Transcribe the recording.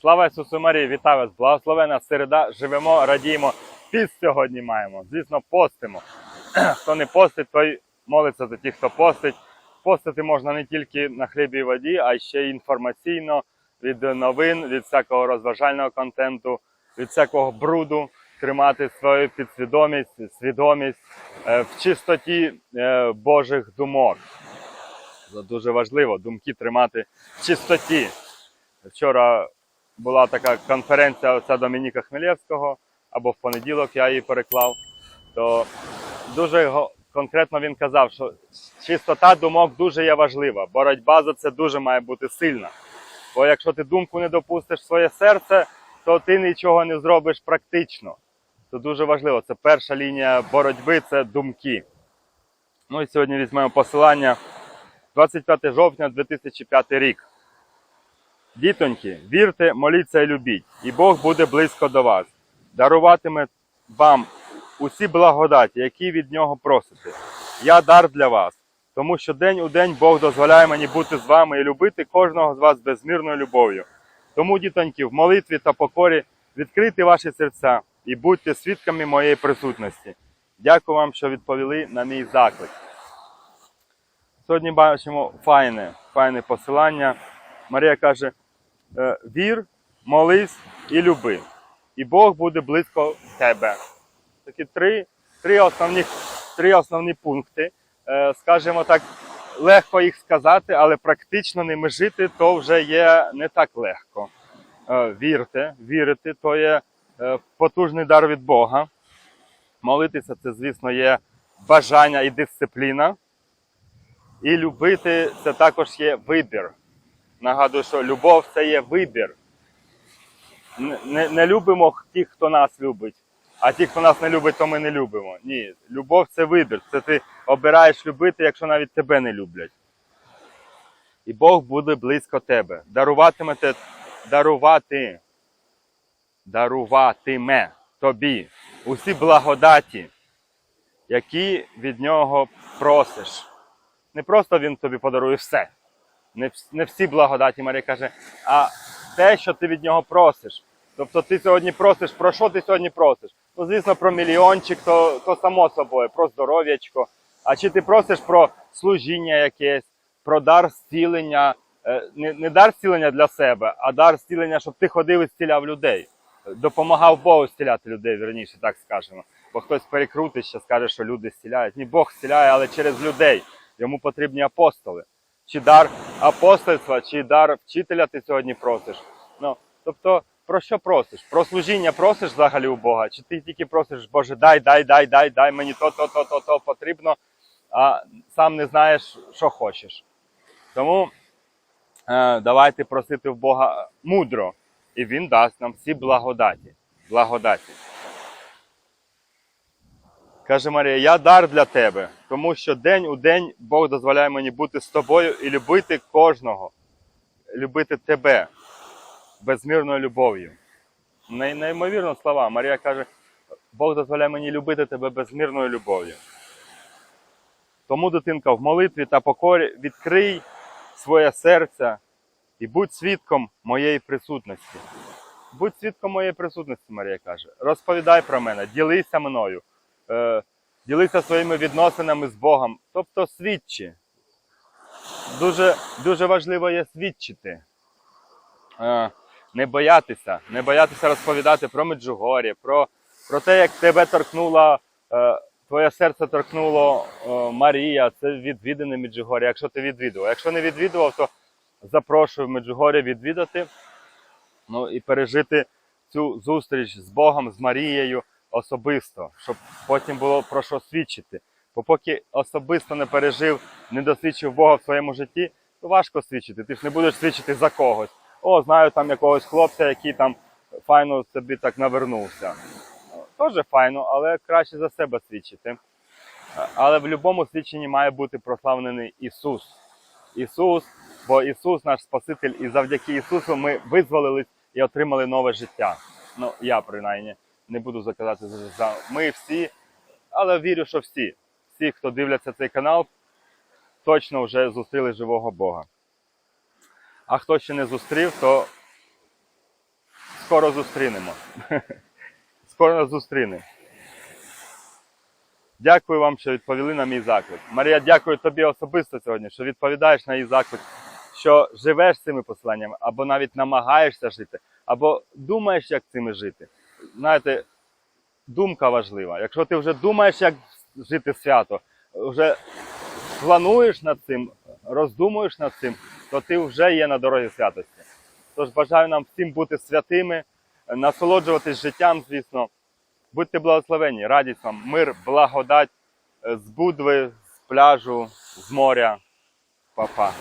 Слава Ісусу Марії, вітаю вас! Благословена середа, живемо, радіємо. Піст сьогодні маємо. Звісно, постимо. Хто не постить, той молиться за тих, хто постить. Постити можна не тільки на хлібі і воді, а ще й інформаційно від новин, від всякого розважального контенту, від всякого бруду, тримати свою підсвідомість, свідомість е, в чистоті е, Божих думок. Це дуже важливо думки тримати в чистоті. Вчора була така конференція отця Домініка Хмелєвського, або в понеділок я її переклав. То дуже конкретно він казав, що чистота думок дуже є важлива. Боротьба за це дуже має бути сильна. Бо якщо ти думку не допустиш в своє серце, то ти нічого не зробиш практично. Це дуже важливо. Це перша лінія боротьби це думки. Ну і сьогодні візьмемо посилання 25 жовтня 2005 рік. Дітоньки, вірте, моліться і любіть, і Бог буде близько до вас, даруватиме вам усі благодаті, які від нього просите. Я дар для вас, тому що день у день Бог дозволяє мені бути з вами і любити кожного з вас безмірною любов'ю. Тому, дітоньки, в молитві та покорі відкрийте ваші серця і будьте свідками моєї присутності. Дякую вам, що відповіли на мій заклик. Сьогодні бачимо файне, файне посилання. Марія каже: вір, молись і люби. І Бог буде близько тебе. Такі три, три, основні, три основні пункти. Е, Скажімо так, легко їх сказати, але практично ними жити то вже є не так легко. Е, Вірте, вірити то є е, потужний дар від Бога. Молитися це, звісно, є бажання і дисципліна. І любити це також є вибір. Нагадую, що любов це є вибір. Не, не, любимо тих, хто нас любить, а ті, хто нас не любить, то ми не любимо. Ні, любов це вибір. Це ти обираєш любити, якщо навіть тебе не люблять. І Бог буде близько тебе. Даруватимете, дарувати, даруватиме тобі усі благодаті, які від нього просиш. Не просто він тобі подарує все. Не, не всі благодаті, Марія каже, а те, що ти від нього просиш. Тобто ти сьогодні просиш, про що ти сьогодні просиш? Ну, звісно, про мільйончик, то, то само собою, про здоров'ячко. А чи ти просиш про служіння якесь, про дар зцілення, Е, не, не дар зцілення для себе, а дар зцілення, щоб ти ходив і зціляв людей. Допомагав Богу зціляти людей, верніше, так скажемо. Бо хтось перекрутить, ще скаже, що люди зціляють. Ні, Бог зціляє, але через людей. Йому потрібні апостоли. Чи дар апостольства, чи дар вчителя ти сьогодні просиш. Ну, тобто, про що просиш? Про служіння просиш взагалі у Бога? Чи ти тільки просиш, Боже, дай, дай, дай, дай, дай мені то, то, то, то, то потрібно, а сам не знаєш, що хочеш. Тому е, давайте просити в Бога мудро, і Він дасть нам всі благодаті. благодаті. Каже Марія, я дар для тебе, тому що день у день Бог дозволяє мені бути з тобою і любити кожного, любити тебе безмірною любов'ю. Неймовірно слова. Марія каже, Бог дозволяє мені любити тебе безмірною любов'ю. Тому, дитинка, в молитві та покорі відкрий своє серце і будь свідком моєї присутності. Будь свідком моєї присутності, Марія каже. Розповідай про мене, ділися мною, е, ділися своїми відносинами з Богом. Тобто свідчи. Дуже, дуже важливо є свідчити. Е, не боятися, не боятися розповідати про Меджугорі, про, про те, як тебе торкнула, е, твоє серце торкнуло е, Марія, це відвідини Меджугоря, якщо ти відвідував. Якщо не відвідував, то запрошую Меджугорі відвідати ну, і пережити цю зустріч з Богом, з Марією особисто, щоб потім було про що свідчити. Бо поки особисто не пережив, не досвідчив Бога в своєму житті, то важко свідчити. Ти ж не будеш свідчити за когось. О, знаю там якогось хлопця, який там файно собі так навернувся. Теж файно, але краще за себе свідчити. Але в будь-якому свідченні має бути прославлений Ісус. Ісус, бо Ісус наш Спаситель, і завдяки Ісусу ми визволились і отримали нове життя. Ну, я принаймні не буду заказати за ми всі, але вірю, що всі, всі, хто дивляться цей канал, точно вже зустріли живого Бога. А хто ще не зустрів, то скоро зустрінемо. Скоро нас зустрінемо. Дякую вам, що відповіли на мій заклик. Марія, дякую тобі особисто сьогодні, що відповідаєш на її заклик, що живеш цими посланнями, або навіть намагаєшся жити, або думаєш, як цими жити. Знаєте, думка важлива. Якщо ти вже думаєш, як жити свято, вже плануєш над цим, роздумуєш над цим, то ти вже є на дорозі святості. Тож бажаю нам всім бути святими, насолоджуватись життям, звісно. Будьте благословені, радість вам, мир, благодать е, з Будви, з пляжу, з моря. Па-па.